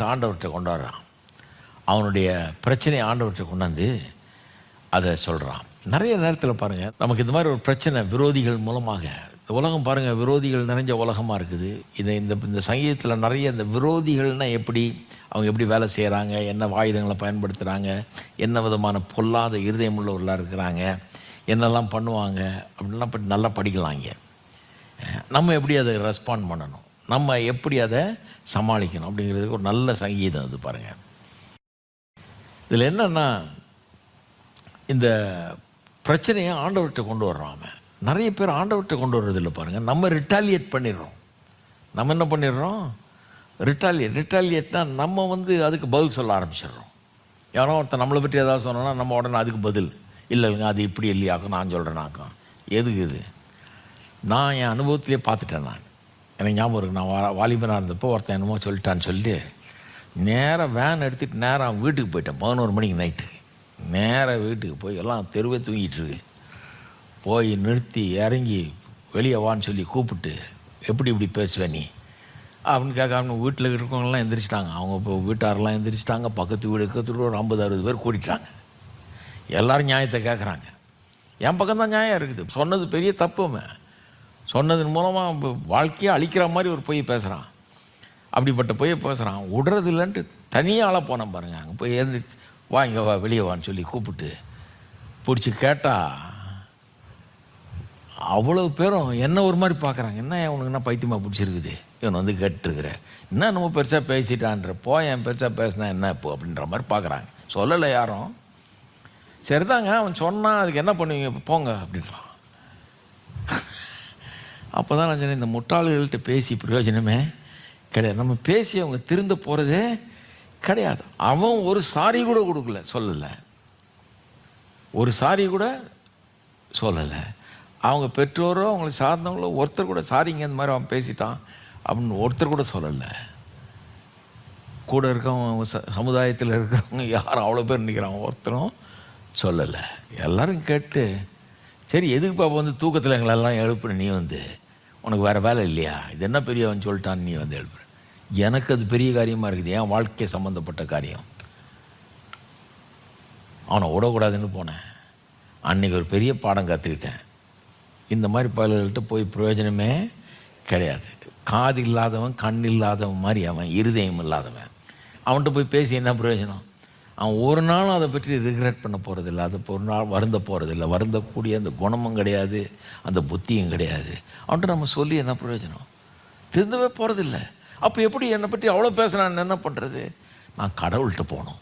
Case ஆண்டவர்கிட்ட கொண்டாடுறான். அவனுடைய பிரச்சனையை ஆண்டவர்கிட்ட கொண்டாந்து அதை சொல்கிறான் நிறைய நேரத்தில் பாருங்கள் நமக்கு இந்த மாதிரி ஒரு பிரச்சனை விரோதிகள் மூலமாக இந்த உலகம் பாருங்கள் விரோதிகள் நிறைஞ்ச உலகமாக இருக்குது. இதை இந்த இந்த சங்கீதத்தில் நிறைய இந்த விரோதிகள்னால் எப்படி அவங்க எப்படி வேலை செய்கிறாங்க என்ன ஆயுதங்களை பயன்படுத்துகிறாங்க என்ன விதமான பொல்லாத இருதயம் உள்ளவர்களாக இருக்கிறாங்க என்னெல்லாம் பண்ணுவாங்க அப்படின்லாம் நல்லா படிக்கலாம் இங்கே. நம்ம எப்படி அதை ரெஸ்பாண்ட் பண்ணணும்? நம்ம எப்படி அதை சமாளிக்கணும் அப்படிங்கிறதுக்கு ஒரு நல்ல சங்கீதம் அது பாருங்கள் இதில் என்னென்னா இந்த பிரச்சனையை ஆண்டவர்கிட்ட கொண்டு வர்றோம் அவன். நிறைய பேர் ஆண்டவர்கிட்ட கொண்டு வர்றதில்ல பாருங்கள் நம்ம ரிட்டாலியேட் பண்ணிடுறோம். நம்ம என்ன பண்ணிடுறோம்? ரிட்டாலியேட் ரிட்டாலியேட்னா நம்ம வந்து அதுக்கு பதில் சொல்ல ஆரம்பிச்சிடுறோம். யாரோ ஒருத்தன் நம்மளை பற்றி ஏதாவது சொன்னோன்னா நம்ம உடனே அதுக்கு பதில். இல்லைங்க அது இப்படி இல்லையாக்கும் நான் சொல்கிறேனாக்கும் எதுக்கு இது? நான் என் அனுபவத்திலே பார்த்துட்டேன் நான். எனக்கு ஞாபகம் இருக்குது நான் வா வாலிபனாக இருந்தப்போ ஒருத்தன் என்னமோ சொல்லிட்டான்னு சொல்லிட்டு நேராக வேன் எடுத்துகிட்டு நேராக அவன் வீட்டுக்கு போயிட்டேன். பதினோரு மணிக்கு நைட்டு நேராக வீட்டுக்கு போய் எல்லாம் தெருவே தூங்கிட்டு இருக்கு. போய் நிறுத்தி இறங்கி வெளியே வான்னு சொல்லி கூப்பிட்டு எப்படி இப்படி பேசுவேன் நீ? அப்படின்னு அவனு வீட்டில் இருக்கவங்கலாம் எந்திரிச்சிட்டாங்க. அவங்க இப்போ வீட்டாரெல்லாம் எந்திரிச்சிட்டாங்க. பக்கத்து வீடு பக்கத்து ஒரு ஐம்பது அறுபது பேர் கூட்டிட்டாங்க. எல்லோரும் நியாயத்தை கேட்குறாங்க என் பக்கம் தான் நியாயம் இருக்குது. சொன்னது பெரிய தப்புமே. சொன்னதன் மூலமாக வாழ்க்கையை அழிக்கிற மாதிரி ஒரு பொய் பேசுகிறான் அப்படிப்பட்ட பொய்யை பேசுகிறான் விடுறது இல்லைன்ட்டு தனியால் போனேன் பாருங்கள் அங்கே போய் எழுந்து வா இங்கே வா வெளியே வான்னு சொல்லி கூப்பிட்டு பிடிச்சி கேட்டால் அவ்வளோ பேரும் என்ன ஒரு மாதிரி பார்க்குறாங்க என்ன உனக்கு என்ன பைத்தியமாக பிடிச்சிருக்குது? இவன் வந்து கேட்டுருக்குற என்ன நம்ம பெருசாக பேசிட்டான்ற போ என் பெருசாக பேசினா என்ன இப்போ அப்படின்ற மாதிரி பார்க்குறாங்க சொல்லலை யாரும். சரிதாங்க அவன் சொன்னான் அதுக்கு என்ன பண்ணுவீங்க? இப்போ போங்க அப்படின்றான். அப்போ தான் நான் சொன்னேன் இந்த முட்டாள்கள்கிட்ட பேசி பிரயோஜனமே கிடையாது. நம்ம பேசி அவங்க திருந்த போகிறதே கிடையாது. அவன் ஒரு சாரி கூட கொடுக்கல சொல்லலை. ஒரு சாரி கூட சொல்லலை. அவங்க பெற்றோரோ அவங்களை சார்ந்தவங்களோ ஒருத்தர் கூட சாரிங்க இந்த மாதிரி அவன் பேசிட்டான் அப்படின்னு ஒருத்தர் கூட சொல்லலை. கூட இருக்கவங்க ச சமுதாயத்தில் இருக்கிறவங்க யாரும் அவ்வளோ பேர் நிற்கிறான் ஒருத்தரும் சொல்லலை. எல்லோரும் கேட்டு சரி எதுக்கு பாப்பா வந்து தூக்கத்தில் எங்களெல்லாம் எழுப்புன நீ வந்து? உனக்கு வேறு வேலை இல்லையா? இது என்ன பெரியவன் சொல்லிட்டான்னு நீ வந்து எழுப்புற. எனக்கு அது பெரிய காரியமாக இருக்குது. என் வாழ்க்கை சம்மந்தப்பட்ட காரியம். அவனை விடக்கூடாதுன்னு போனேன். அன்றைக்கி ஒரு பெரிய பாடம் கற்றுக்கிட்டேன் இந்த மாதிரி பயல்கள்கிட்ட போய் பிரயோஜனமே கிடையாது. காது இல்லாதவன் கண் இல்லாதவன் மாதிரி அவன் இருதயம் இல்லாதவன். அவன்கிட்ட போய் பேசி என்ன பிரயோஜனம்? அவன் ஒரு நாளும் அதை பற்றி ரிக்ரெட் பண்ண போகிறதில்ல அதை ஒரு நாள் வருந்த போகிறதில்ல வருந்தக்கூடிய அந்த குணமும் கிடையாது அந்த புத்தியும் கிடையாது. அவன்கிட்ட நம்ம சொல்லி என்ன பிரயோஜனம்? திருந்தவே போகிறதில்ல அப்போ எப்படி என்னை பற்றி அவ்வளோ பேசுகிறான் என்ன பண்ணுறது நான் கடவுள்கிட்ட போகணும்.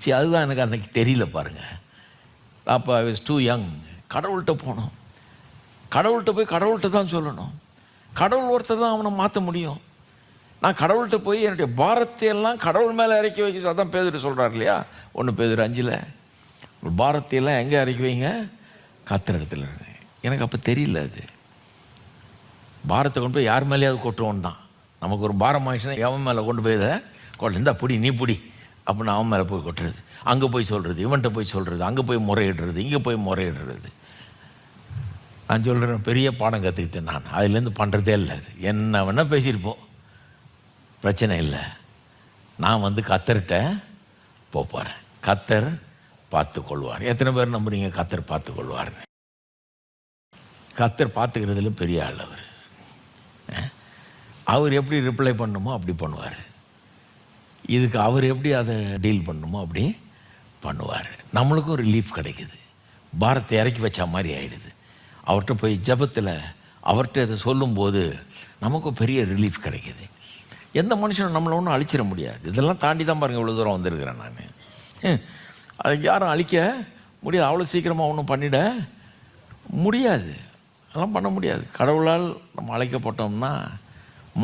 சரி அதுதான் எனக்கு அன்றைக்கி தெரியல பாருங்கள் அப்போ ஐ வாஸ் டூ யங் கடவுள்கிட்ட போகணும். கடவுள்கிட்ட போய் கடவுள்கிட்ட தான் சொல்லணும். கடவுள் ஒருத்தர் தான் அவனை மாற்ற முடியும். நான் கடவுள்கிட்ட போய் என்னுடைய பாரத்தை எல்லாம் கடவுள் மேலே இறக்கி வைக்க அதான் பேதர் சொல்கிறார் இல்லையா? ஒன்று பேதர் அஞ்சில். பாரத்தை எல்லாம் எங்கே இறக்கி வைங்க? கத்துற இடத்துல எனக்கு அப்போ தெரியல அது. பாரத்தை கொண்டு போய் யார் மேலேயாவது கொட்டுவோம் தான். நமக்கு ஒரு பாரம் ஆயிடுச்சுன்னா எவன் மேலே கொண்டு போய் இதை கொண்டு பிடி நீ பிடி. அப்படின்னு அவன் மேலே போய் கொட்டுறது. அங்கே போய் சொல்கிறது இவன்கிட்ட போய் சொல்கிறது அங்கே போய் முறையிடுறது இங்கே போய் முறையிடுறது. நான் சொல்கிறேன் பெரிய பாடம் கற்றுக்கிட்டேன் நான். அதுலேருந்து பண்ணுறதே இல்லை அது. என்ன வேணால் பேசியிருப்போம். பிரச்சனை இல்லை. நான் வந்து கத்தர்கிட்ட போக போகிறேன் கத்தர் பார்த்து கொள்வார் எத்தனை பேர் நம்புறீங்க? கத்தர் பார்த்து கொள்வார்னு கத்தர் பார்த்துக்கிறதுல பெரிய ஆள் அவர். அவர் எப்படி ரிப்ளை பண்ணுமோ அப்படி பண்ணுவார். இதுக்கு அவர் எப்படி அதை டீல் பண்ணுமோ அப்படி பண்ணுவார். நம்மளுக்கும் ரிலீஃப் கிடைக்குது. பாரத்தை இறக்கி வச்ச மாதிரி ஆகிடுது அவர்கிட்ட போய் ஜெபத்தில் அவர்கிட்ட இதை சொல்லும்போது நமக்கும் பெரிய ரிலீஃப் கிடைக்குது. எந்த மனுஷனும் நம்மளை ஒன்றும் அழிச்சிட முடியாது. இதெல்லாம் தாண்டி தான் பாருங்கள் இவ்வளோ தூரம் வந்திருக்கிறேன் நான். அதை யாரும் அழிக்க முடியாது. அவ்வளோ சீக்கிரமாக ஒன்றும் பண்ணிட முடியாது. அதெல்லாம் பண்ண முடியாது. கடவுளால் நம்ம அழைக்கப்பட்டோம்னா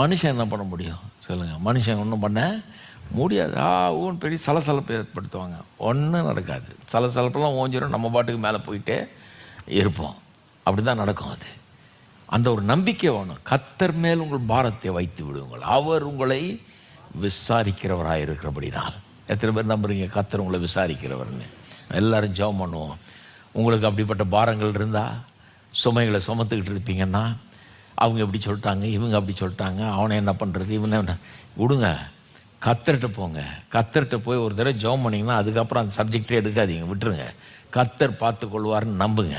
மனுஷன் என்ன பண்ண முடியும்? சொல்லுங்கள் மனுஷன் ஒன்றும் பண்ண முடியாது. ஆ ஊன் பெரிய சலசலப்பு ஏற்படுத்துவாங்க. ஒன்றும் நடக்காது. சலசலப்பெல்லாம் ஓஞ்சிரும். நம்ம பாட்டுக்கு மேலே போயிட்டே இருப்போம். அப்படி தான் நடக்கும் அது. அந்த ஒரு நம்பிக்கை வேணும். கத்தர் மேல் உங்கள் பாரத்தை வைத்து விடுங்கள். அவர் உங்களை விசாரிக்கிறவராக இருக்கிறபடினால். எத்தனை பேர் நம்புறீங்க? கத்தர் உங்களை விசாரிக்கிறவர்னு. எல்லாரும் ஜெபம் பண்ணுவோம். உங்களுக்கு அப்படிப்பட்ட பாரங்கள் இருந்தால் சுமைகளை சுமத்துக்கிட்டு இருப்பீங்கன்னா அவங்க இப்படி சொல்லிட்டாங்க இவங்க அப்படி சொல்லிட்டாங்க அவனை என்ன பண்ணுறது இவனை என்ன? விடுங்க. கத்தர்கிட்ட போங்க. கத்தர்கிட்ட போய் ஒரு தடவை ஜெபம் பண்ணிங்கன்னா அதுக்கப்புறம் அந்த சப்ஜெக்டே எடுக்காதீங்க. விட்டுருங்க. கத்தர் பார்த்து கொள்வார்னு நம்புங்க.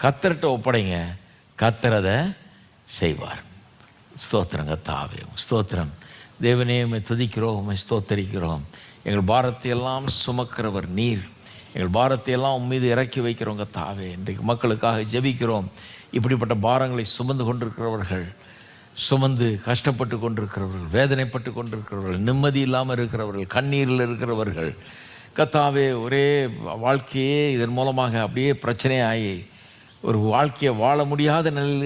கத்தர்கிட்ட ஒப்படைங்க. கத்தர் செய்வார். ஸ்தோத்திரங்க தாவே ஸ்தோத்திரம். தேவனே உமை துதிக்கிறோம் ஸ்தோத்தரிக்கிறோம். எங்கள் பாரத்தை எல்லாம் சுமக்கிறவர் நீர். எங்கள் பாரத்தை எல்லாம் மீது இறக்கி வைக்கிறவங்க தாவே இன்றைக்கு மக்களுக்காக ஜெபிக்கிறோம். இப்படிப்பட்ட பாரங்களை சுமந்து கொண்டிருக்கிறவர்கள் சுமந்து கஷ்டப்பட்டு கொண்டிருக்கிறவர்கள் வேதனைப்பட்டு கொண்டிருக்கிறவர்கள் நிம்மதி இல்லாமல் இருக்கிறவர்கள் கண்ணீரில் இருக்கிறவர்கள் கத்தாவே ஒரே வாழ்க்கையே இதன் மூலமாக அப்படியே பிரச்சனையாகி ஒரு வாழ்க்கையை வாழ முடியாத நிலையில்